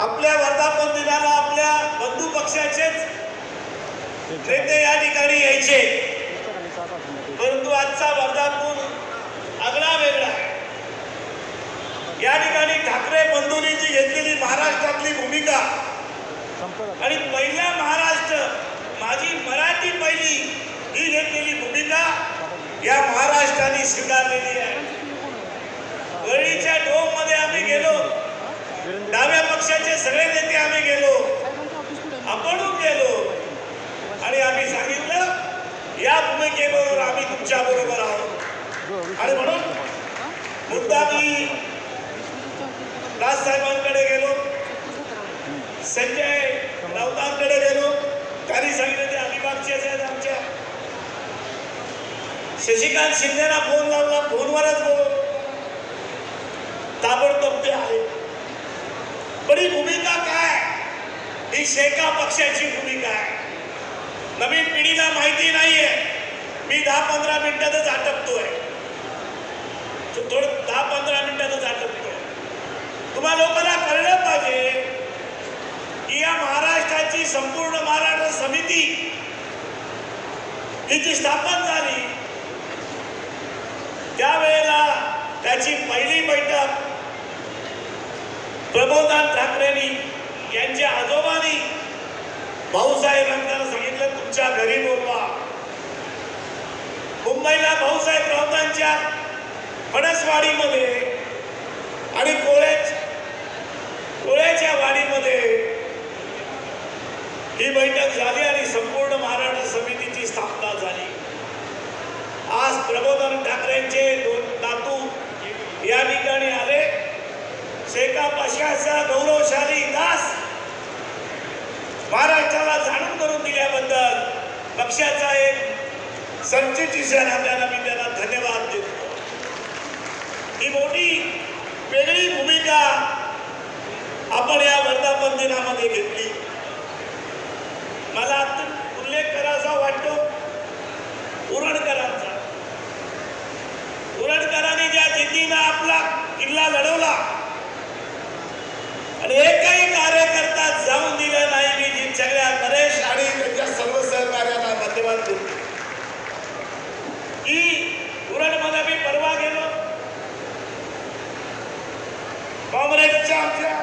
आपल्या वर्धापन दिनाला आपल्या बंधू पक्षाचेच नेते या ठिकाणी यायचे. परंतु आजचा वर्धापन आगळा वेगळा. या ठिकाणी ठाकरे बंधूंची घेतलेली महाराष्ट्रातली भूमिका आणि पहिला महाराष्ट्र माझी मराठी पहिली ही घेतलेली भूमिका या महाराष्ट्राने स्वीकारलेली आहे. वळीच्या डोममध्ये आम्ही गेलो. डाव्या पक्षाचे सगळे नेते आम्ही गेलो. आपण गेलो. आणि आम्ही सांगितलं या भूमिकेबरोबर आम्ही तुमच्या बरोबर आहोत. आणि म्हणून मुद्दा मी राजसाहेबांकडे गेलो. संजय राऊतांकडे गेलो. त्यांनी सांगितलं ते अलिबागचे आहेत आमच्या. शशिकांत शिंदेना फोन लावला फोनवरच बोल ताबडतोब ते आहे पण ही भूमिका काय ही? शेका पक्षाची भूमिका आहे नवीन पिढीला माहिती नाहीये मी दहा पंधरा मिनिटातच आटपतोय. थोडं दहा पंधरा मिनिटातच आटपतोय. तुम्हा लोकांना कळलं पाहिजे की या महाराष्ट्राची संपूर्ण महाराष्ट्र समिती ही जी स्थापन झाली. त्यावेळेला त्याची पहिली बैठक प्रबोधन ठाकरेंनी यांच्या आजोबांनी भाऊसाहेबांना सांगितलं तुमच्या घरी बोलवा. मुंबईला भाऊसाहेब राऊतांच्या फणसवाडीमध्ये आणि कोळ्याच कोळ्याच्या वाडीमध्ये ही बैठक झाली आणि संपूर्ण महाराष्ट्र समितीची स्थापना झाली. आज प्रबोधन ठाकरेंचे दोन नातू या ठिकाणी आले. शेखा पक्षाचा गौरवशाली दास महाराष्ट्राला जाणून करून दिल्याबद्दल पक्षाचा एक संचितीच्या आपल्याला मी त्यांना धन्यवाद देतो. ही मोठी वेगळी भूमिका आपण या वर्धापन दिनामध्ये घेतली. मला अत्यंत उल्लेख करायचा वाटतो उरणकरांचा. उरणकरांनी ज्या जिद्दीनं आपला किल्ला लढवला आणि एकही कार्यकर्ता जाऊन दिला नाही मी जी सगळ्या नरेश आणि त्यांच्या सर्व सहकार्याला धन्यवाद देतो. की उरणमध्ये मी परवा गेलो. काँग्रेसच्या आमच्या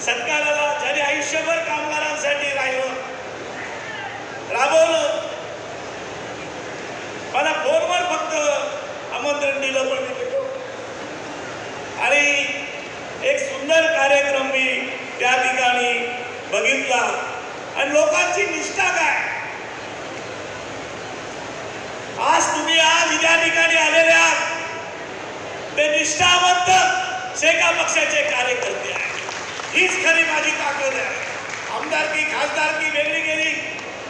सत्काराला ज्याने आयुष्यभर कामगारांसाठी राहिलं राबवलं मला फोनवर फक्त आमंत्रण दिलं पण मी गेलो आणि एक सुंदर कार्यक्रम मी त्या ठिकाणी बघितला. आणि लोकांची निष्ठा काय? आज तुम्ही आज या ठिकाणी आलेले आहात. ते निष्ठावंत शेका पक्षाचे कार्यकर्ते आहेत. हीच खरी माझी ताकद आहे. आमदारकी खासदारकी वेगळी गेली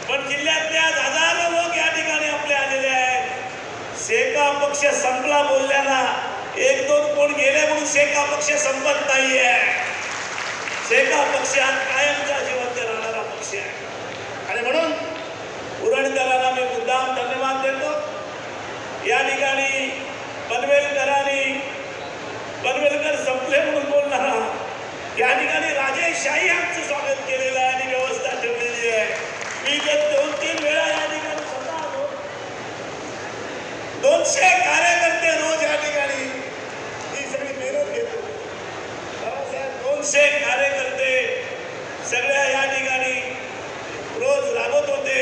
पण जिल्ह्यातल्या हजारो लोक या ठिकाणी आपले आलेले आहेत. शेका पक्ष संपला बोलल्याना एक दोन कोण गेले म्हणून शेका पक्ष संपत नाहीये. शेका पक्ष हा कायमचा जिवंत राहणारा पक्ष आहे. आणि म्हणून उरणकरांना मी मुद्दाम धन्यवाद देतो. या ठिकाणी पनवेलकरांनी पनवेलकर संपले म्हणून बोलणारा या ठिकाणी राजेश शाही आमचं स्वागत केलेलं आहे आणि व्यवस्था ठेवलेली आहे मी जे दोन तीन वेळा या ठिकाणी स्वतः आलो दोनशे कार्यकर्ते रोज या ठिकाणी ही सगळी मेहनत घेतो बाबासाहेब दोनशे कार्यकर्ते सगळ्या या ठिकाणी रोज राबत होते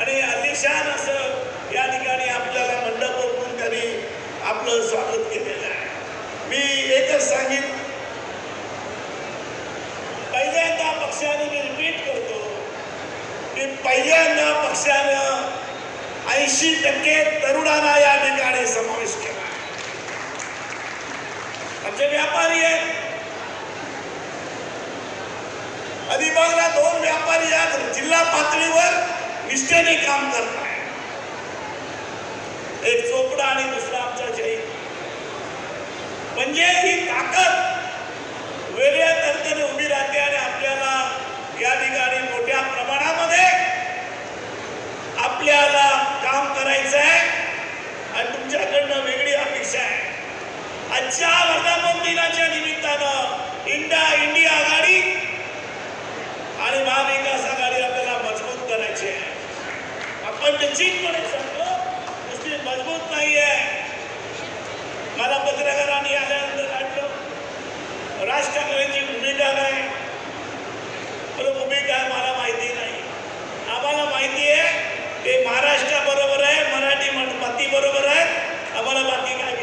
आणि अलिशान असं या ठिकाणी आपल्याला मंडप ओळखून त्यांनी आपलं स्वागत केलेलं आहे. मी एकच सांगेन पहिल्यांदा पक्षाने मी रिपीट करतो की पहिल्यांदा पक्षानं ऐंशी टक्के तरुणांना या ठिकाणी समावेश केला. आमचे व्यापारी आहेत. अलिबागला दोन व्यापारी आज जिल्हा पातळीवर निष्ठेने काम करतात एक चोपडा आणि दुसरा आमचा जय म्हणजे ही ताकद वेगळ्या तर्फेने उभी राहते आणि आपल्याला या ठिकाणी मोठ्या प्रमाणामध्ये आपल्याला काम करायचं आहे आणि तुमच्याकडनं वेगळी अपेक्षा आहे. आजच्या वर्धापन दिनाच्या कोण नाही आहे मला पत्रकारांनी आल्यानंतर आठलं राज ठाकरेंची भूमिका काय? बरं भूमिका मला माहिती नाही. आम्हाला माहिती आहे ते महाराष्ट्राबरोबर आहे मराठी माती बरोबर आहे आम्हाला बाकी काय